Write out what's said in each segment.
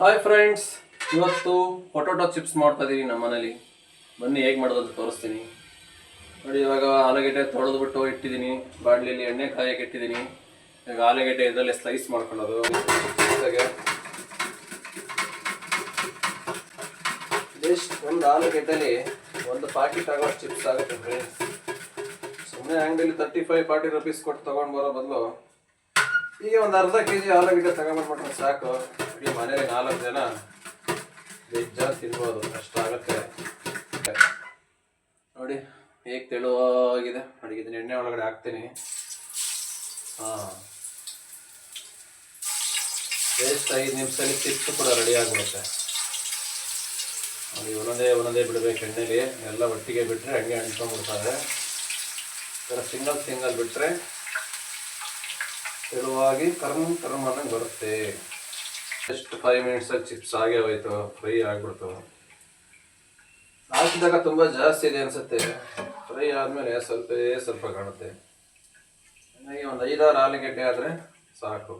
Hi friends ಇವತ್ತು potato chips ಮಾಡ್ತಾ ಇದೀನಿ ನಮ್ಮ ಮನೇಲಿ. ಬನ್ನಿ, ಹೇಗೆ ಮಾಡೋದು ತೋರಿಸ್ತೀನಿ. ನೋಡಿ, ಇವಾಗ ಆಲೂಗೆಡ್ಡೆ ತೊಳೆದ್ಬಿಟ್ಟು ಇಟ್ಟಿದ್ದೀನಿ ಬಾಣಲಿಯಲ್ಲಿ ಎಣ್ಣೆ ಕಾಯಕ್ಕೆ ಇಟ್ಟಿದ್ದೀನಿ ಈಗ ಆಲೂಗೆಡ್ಡೆ ಇದರಲ್ಲಿ ಸ್ಲೈಸ್ ಮಾಡ್ಕೊಳ್ಳೋದು. ಜಸ್ಟ್ ಒಂದು ಆಲೂಗೆಡ್ಡೆಲಿ ಒಂದು ಪ್ಯಾಕೆಟ್ ಆಗೋ ಚಿಪ್ಸ್ ಆಗುತ್ತೆ ಫ್ರೆಂಡ್ಸ್ ಸುಮ್ಮನೆ ಅಂಗಡಿಯಲ್ಲಿ ತರ್ಟಿ ಫೈವ್ ಫಾರ್ಟಿ ರುಪೀಸ್ ಕೊಟ್ಟು ತೊಗೊಂಡು ಬರೋ ಬದಲು ಈಗ ಒಂದು ಅರ್ಧ ಕೆ ಜಿ ಆಲೂಗಡ್ಡೆ ತಗೊಂಡ್ಬಿಟ್ರೆ ಸಾಕು. ಈ ಮನೇಲಿ ನಾಲ್ಕು ಜನ ಬೆಜ್ಜ ತಿನ್ಬೋದು. ಅಷ್ಟಾಗುತ್ತೆ ನೋಡಿ, ಹೇಗೆ ತೆಳುವಾಗಿದೆ. ಅಡುಗೆ ಎಣ್ಣೆ ಒಳಗಡೆ ಹಾಕ್ತೀನಿ. ಹಾಂ. ಎಷ್ಟು ಐದು ನಿಮಿಷದಲ್ಲಿ ಚಿಪ್ಸ್ ಕೂಡ ರೆಡಿ ಆಗಿಬಿಡುತ್ತೆ. ಅಲ್ಲಿ ಒಂದೊಂದೇ ಒಂದೊಂದೇ ಬಿಡಬೇಕು ಎಣ್ಣೆಲಿ. ಎಲ್ಲ ಒಟ್ಟಿಗೆ ಬಿಟ್ಟರೆ ಹಂಗೆ ಅಂಟ್ಕೊಂಡ್ಬಿಡ್ತಾರೆ. ಥರ ಸಿಂಗಲ್ ಸಿಂಗಲ್ ಬಿಟ್ಟರೆ ತೆಳುವಾಗಿ ಕರ್ಮ್ ಕರ್ಮ ಅನ್ನಂಗೆ ಬರುತ್ತೆ ಜಸ್ಟ್ ಫೈವ್ ಮಿನಿಟ್ಸಲ್ಲಿ ಚಿಪ್ಸ್ ಆಗೇ ಹೋಯ್ತು ಫ್ರೈ ಆಗ್ಬಿಡ್ತು. ಹಾಕಿದಾಗ ತುಂಬ ಜಾಸ್ತಿ ಇದೆ ಅನ್ಸುತ್ತೆ. ಫ್ರೈ ಆದಮೇಲೆ ಸ್ವಲ್ಪ ಸ್ವಲ್ಪ ಕಾಣುತ್ತೆ. ಹಾಗಾಗಿ ಒಂದು ಐದಾರು ಆಲೂಗಡ್ಡೆ ಆದರೆ ಸಾಕು.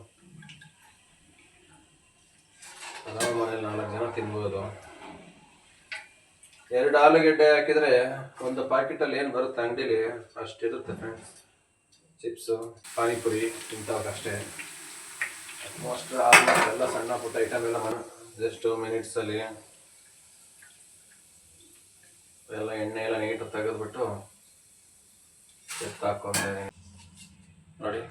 ಮನೇಲಿ ನಾಲ್ಕು ಜನ ತಿನ್ಬೋದು. ಎರಡು ಆಲೂಗೆಡ್ಡೆ ಹಾಕಿದರೆ ಒಂದು ಪ್ಯಾಕೆಟಲ್ಲಿ ಏನು ಬರುತ್ತೆ ಅಂಗಡಿಲಿ? ಅಷ್ಟಿರುತ್ತೆ ಫ್ರೆಂಡ್ಸ್ ಚಿಪ್ಸು, ಪಾನಿಪುರಿ ಇಂಥವಕ್ಕಷ್ಟೇ ಆಲ್ಮೋಸ್ಟ್ ಆಲ್ಮೋಸ್ಟ್ ಎಲ್ಲ ಸಣ್ಣ ಪುಟ್ಟ ಐಟಮ್ ಎಲ್ಲ ಮನೆ ಜಸ್ಟ್ ಮಿನಿಟ್ಸಲ್ಲಿ ಎಲ್ಲ ಎಣ್ಣೆ ಎಲ್ಲ ನೀಟಾಗಿ ತೆಗೆದ್ಬಿಟ್ಟು ಎತ್ತಾಕೊಂಡೆ ನೋಡಿ.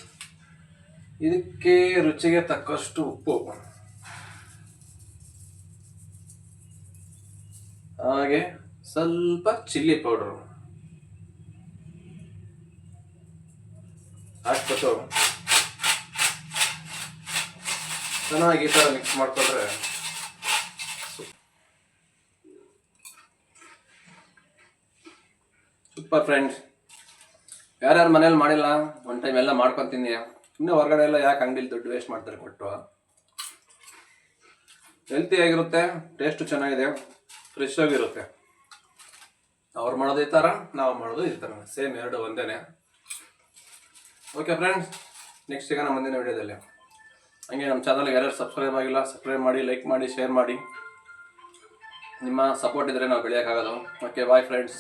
ಇದಕ್ಕೆ ರುಚಿಗೆ ತಕ್ಕಷ್ಟು ಉಪ್ಪು. ಹಾಗೆ ಸ್ವಲ್ಪ ಚಿಲ್ಲಿ ಪೌಡರು ಹಾಕ್ಬಿಟ್ಟು ಚೆನ್ನಾಗಿ ಈ ಥರ ಮಿಕ್ಸ್ ಮಾಡಿಕೊಂಡ್ರೆ ಸೂಪರ್ ಫ್ರೆಂಡ್ಸ್. ಯಾರ್ಯಾರು ಮನೇಲಿ ಮಾಡಿಲ್ಲ ಒನ್ ಟೈಮ್ ಎಲ್ಲ ಮಾಡ್ಕೊತೀನಿ. ಸುಮ್ಮನೆ ಹೊರಗಡೆ ಎಲ್ಲ ಯಾಕೆ ಅಂಗಡಿಲಿ ದುಡ್ಡು ವೇಸ್ಟ್ ಮಾಡ್ತಾರೆ ಕೊಟ್ಟು. ಹೆಲ್ತಿ ಆಗಿರುತ್ತೆ ಟೇಸ್ಟು ಚೆನ್ನಾಗಿದೆ ಫ್ರೆಶ್ ಆಗಿರುತ್ತೆ. ಅವ್ರು ಮಾಡೋದು ಈ ಥರ, ನಾವು ಮಾಡೋದು ಈ ಥರ. ಸೇಮ್ ಎರಡು ಒಂದೇನೆ. ಓಕೆ ಫ್ರೆಂಡ್ಸ್ ನೆಕ್ಸ್ಟ್ ಈಗ ನಮ್ಮ ಮುಂದಿನ ವಿಡಿಯೋದಲ್ಲಿ ಹಂಗೆ ನಮ್ಮ ಚಾನಲ್ಗೆ ಯಾರ್ಯಾರು ಸಬ್ಸ್ಕ್ರೈಬ್ ಆಗಿಲ್ಲ ಸಬ್ಸ್ಕ್ರೈಬ್ ಮಾಡಿ ಲೈಕ್ ಮಾಡಿ ಶೇರ್ ಮಾಡಿ. ನಿಮ್ಮ ಸಪೋರ್ಟ್ ಇದ್ದರೆ ನಾವು ಬೆಳೆಯೋಕ್ಕಾಗೋದು ಓಕೆ ಬಾಯ್ ಫ್ರೆಂಡ್ಸ್